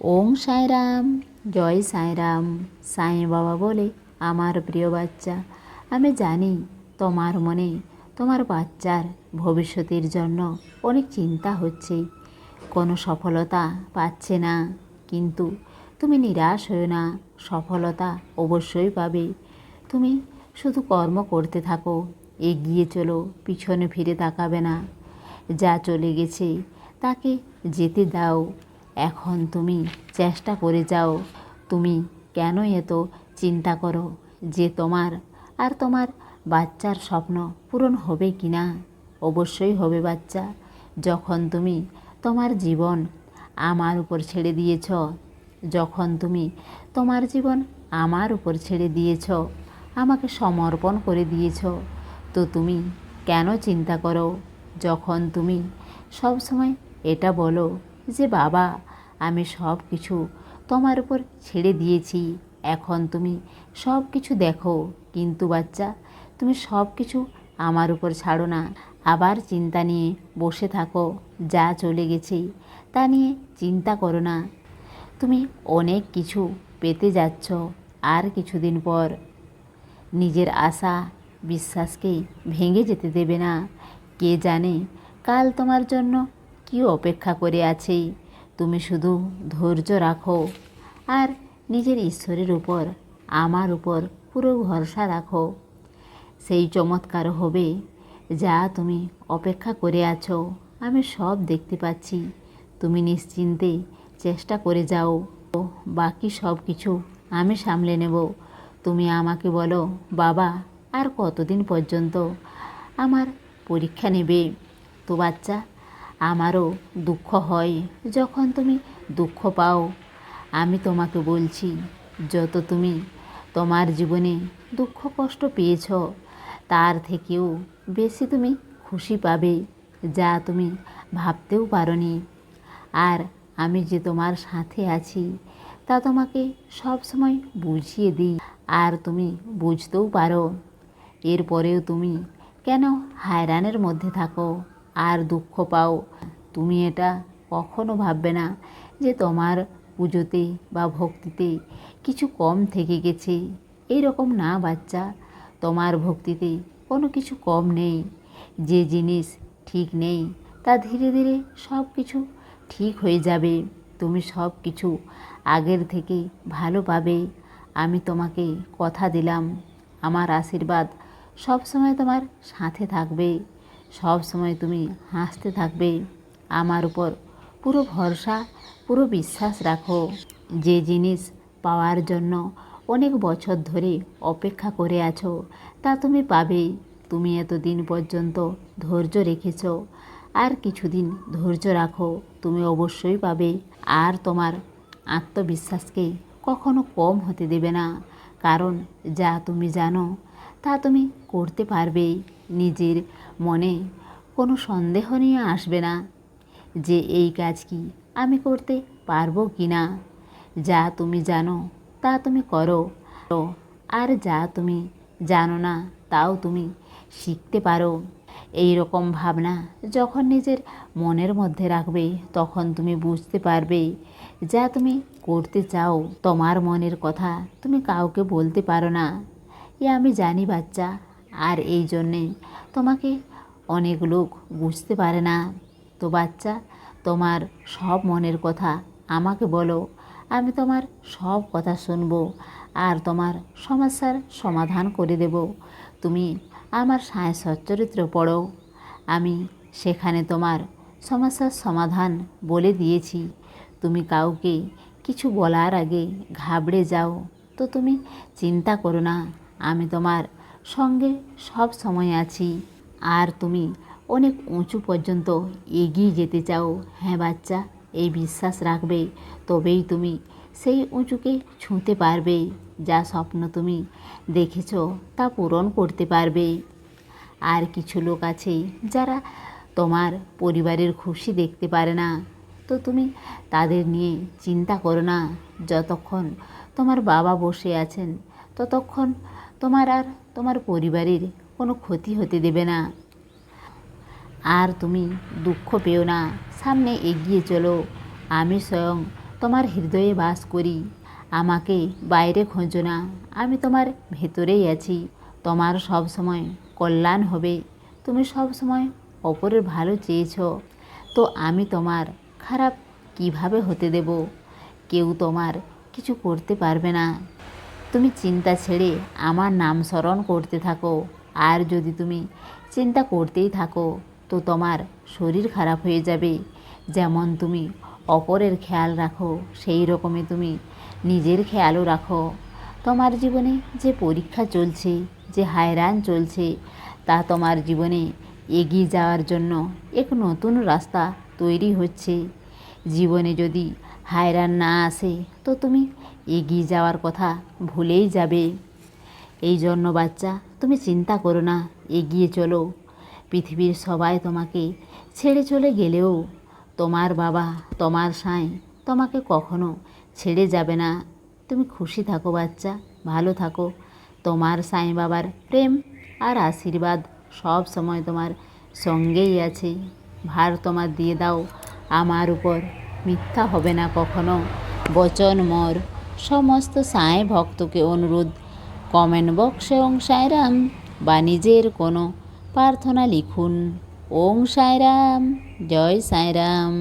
ওং সাঁয়রাম জয় সাঁয়রাম সাঁই বাবা বলে আমার প্রিয় বাচ্চা। আমি জানি তোমার মনে তোমার বাচ্চার ভবিষ্যতের জন্য অনেক চিন্তা হচ্ছে। কোনো সফলতা পাচ্ছে না, কিন্তু তুমি নিরাশ হও না, সফলতা অবশ্যই পাবে। তুমি শুধু কর্ম করতে থাকো, এগিয়ে চলো, পিছনে ফিরে তাকাবে না। যা চলে গেছে তাকে যেতে দাও এখন তুমি চেষ্টা করে যাও। তুমি কেন এত চিন্তা করো যে তোমার আর তোমার বাচ্চার স্বপ্ন পূরণ হবে কি না? অবশ্যই হবে বাচ্চা। যখন তুমি তোমার জীবন আমার উপর ছেড়ে দিয়েছ, যখন তুমি তোমার জীবন আমার উপর ছেড়ে দিয়েছ, আমাকে সমর্পণ করে দিয়েছ, তো তুমি কেন চিন্তা করো? যখন তুমি সবসময় এটা বলো যে বাবা, আমি সব কিছু তোমার উপর ছেড়ে দিয়েছি। এখন তুমি সব কিছু দেখো। কিন্তু বাচ্চা, তুমি সব কিছু আমার উপর ছাড়ো না। আবার চিন্তা নিয়ে বসে থাকো। যা চলে গেছে, তা নিয়ে চিন্তা করো না। তুমি অনেক কিছু পেতে যাচ্ছ আর কিছুদিন পর। নিজের আশা, বিশ্বাসকে ভেঙে যেতে দেবে না। কে জানে, কাল তোমার জন্য কি অপেক্ষা করে আছে? তুমি শুধু ধৈর্য রাখো আর নিজের ঈশ্বরের উপর, আমার উপর পুরো ভরসা রাখো। সেই চমৎকার হবে যা তুমি অপেক্ষা করে আছো। আমি সব দেখতে পাচ্ছি। তুমি নিশ্চিন্তে চেষ্টা করে যাও। বাকি সব কিছু আমি সামলে নেব। তুমি আমাকে বলো, বাবা, আর কতদিন পর্যন্ত আমার পরীক্ষা নেবে? তো বাচ্চা আমারও দুঃখ হয় যখন তুমি দুঃখ পাও। আমি তোমাকে বলছি, যত তুমি তোমার জীবনে দুঃখ কষ্ট পেয়েছ, তার থেকেও বেশি তুমি খুশি পাবে, যা তুমি ভাবতেও পারোনি। আর আমি যে তোমার সাথে আছি, তা তোমাকে সব সময় বুঝিয়ে দিই, আর তুমি বুঝতেও পারো। এরপরেও তুমি কেন হায়রানের মধ্যে থাকো? আর দুঃখ পাও। তুমি এটা কখনো ভাববে না যে তোমার পুজোতে বা ভক্তিতে কিছু কম থেকে গেছে। এই রকম না বাচ্চা, তোমার ভক্তিতে কোনো কিছু কম নেই। যে জিনিস ঠিক নেই, তা ধীরে ধীরে সব কিছু ঠিক হয়ে যাবে। তুমি সব কিছু আগের থেকে ভালো পাবে। আমি তোমাকে কথা দিলাম। আমার আশীর্বাদ সবসময় তোমার সাথে থাকবে। সব সময় তুমি হাসতে থাকবে। আমার উপর পুরো ভরসা, পুরো বিশ্বাস রাখো। যে জিনিস পাওয়ার জন্য অনেক বছর ধরে অপেক্ষা করে আছো, তা তুমি পাবে তুমি এতদিন পর্যন্ত ধৈর্য রেখেছ, আর কিছুদিন ধৈর্য রাখো, তুমি অবশ্যই পাবে। আর তোমার আত্মবিশ্বাসকে কখনো কম হতে দেবে না, কারণ যা তুমি জানো তা তুমি করতে পারবে নিজের মনে কোনো সন্দেহ নিয়ে আসবে না যে এই কাজ কি আমি করতে পারব কি না। যা তুমি জানো, তা তুমি করো। আর যা তুমি জানো না, তাও তুমি শিখতে পারো। এই রকম ভাবনা যখন নিজের মনের মধ্যে রাখবে, তখন তুমি বুঝতে পারবে যা তুমি করতে চাও। তোমার মনের কথা তুমি কাউকে বলতে পারো না। এ আমি জানি বাচ্চা, আর এই জন্যে তোমাকে অনেক লোক বুঝতে পারে না। তো বাচ্চা, তোমার সব মনের কথা আমাকে বলো, আমি তোমার সব কথা শুনব, আর তোমার সমস্যার সমাধান করে দেব। তুমি আমার সায় সচ্চরিত্র পড়ো। আমি সেখানে তোমার সমস্যার সমাধান বলে দিয়েছি। তুমি কাউকে কিছু বলার আগে ঘাবড়ে যাও। তো তুমি চিন্তা করো না। আমি তোমার সঙ্গে সব সময় আছি। আর তুমি অনেক উঁচু পর্যন্ত এগিয়ে যেতে চাও। হ্যাঁ বাচ্চা, এই বিশ্বাস রাখবে। তবেই তুমি সেই উঁচুকে ছুঁতে পারবে। যা স্বপ্ন তুমি দেখেছ তা পূরণ করতে পারবে। আর কিছু লোক আছে যারা তোমার পরিবারের খুশি দেখতে পারে না। তো তুমি তাদের নিয়ে চিন্তা করো না। যতক্ষণ তোমার বাবা বসে আছেন, ততক্ষণ তোমার আর তোমার পরিবারের কোনো ক্ষতি হতে দেবে না। আর তুমি দুঃখ পেও না। সামনে এগিয়ে চলো। আমি স্বয়ং তোমার হৃদয়ে বাস করি। আমাকে বাইরে খোঁজো না। আমি তোমার ভেতরেই আছি। তোমার সব সময় কল্যাণ হবে। তুমি সব সময় অপরের ভালো চেয়েছো। তো আমি তোমার খারাপ কীভাবে হতে দেব? কেউ তোমার কিছু করতে পারবে না। তুমি চিন্তা ছেড়ে আমার নাম স্মরণ করতে থাকো। আর যদি তুমি চিন্তা করতেই থাকো, তো তোমার শরীর খারাপ হয়ে যাবে। যেমন তুমি অপরের খেয়াল রাখো, সেই রকমই তুমি নিজের খেয়ালও রাখো। তোমার জীবনে যে পরীক্ষা চলছে, যে হায়রান চলছে, তা তোমার জীবনে এগিয়ে যাওয়ার জন্য এক নতুন রাস্তা তৈরি হচ্ছে। জীবনে যদি হায়রান না আসে, তো তুমি এগিয়ে যাওয়ার কথা ভুলেই যাবে। এই জন্য বাচ্চা, তুমি চিন্তা করো না, এগিয়ে চলো। পৃথিবীর সবাই তোমাকে ছেড়ে চলে গেলেও তোমার বাবা, তোমার সাঁই তোমাকে কখনো ছেড়ে যাবে না। তুমি খুশি থাকো বাচ্চা, ভালো থাকো। তোমার সাঁই বাবার প্রেম আর আশীর্বাদ সব সময় তোমার সঙ্গেই আছে। ভার তোমার দিয়ে দাও, আমার উপর মিথ্যা হবে না কখনো। বচন মোর সমস্ত সাঁই ভক্তকে অনুরোধ। কমেন্ট বক্সে ওং সাঁয়রাম বা নিজের কোনো প্রার্থনা লিখুন। ওং সাঁয়রাম জয় সাঁয়রাম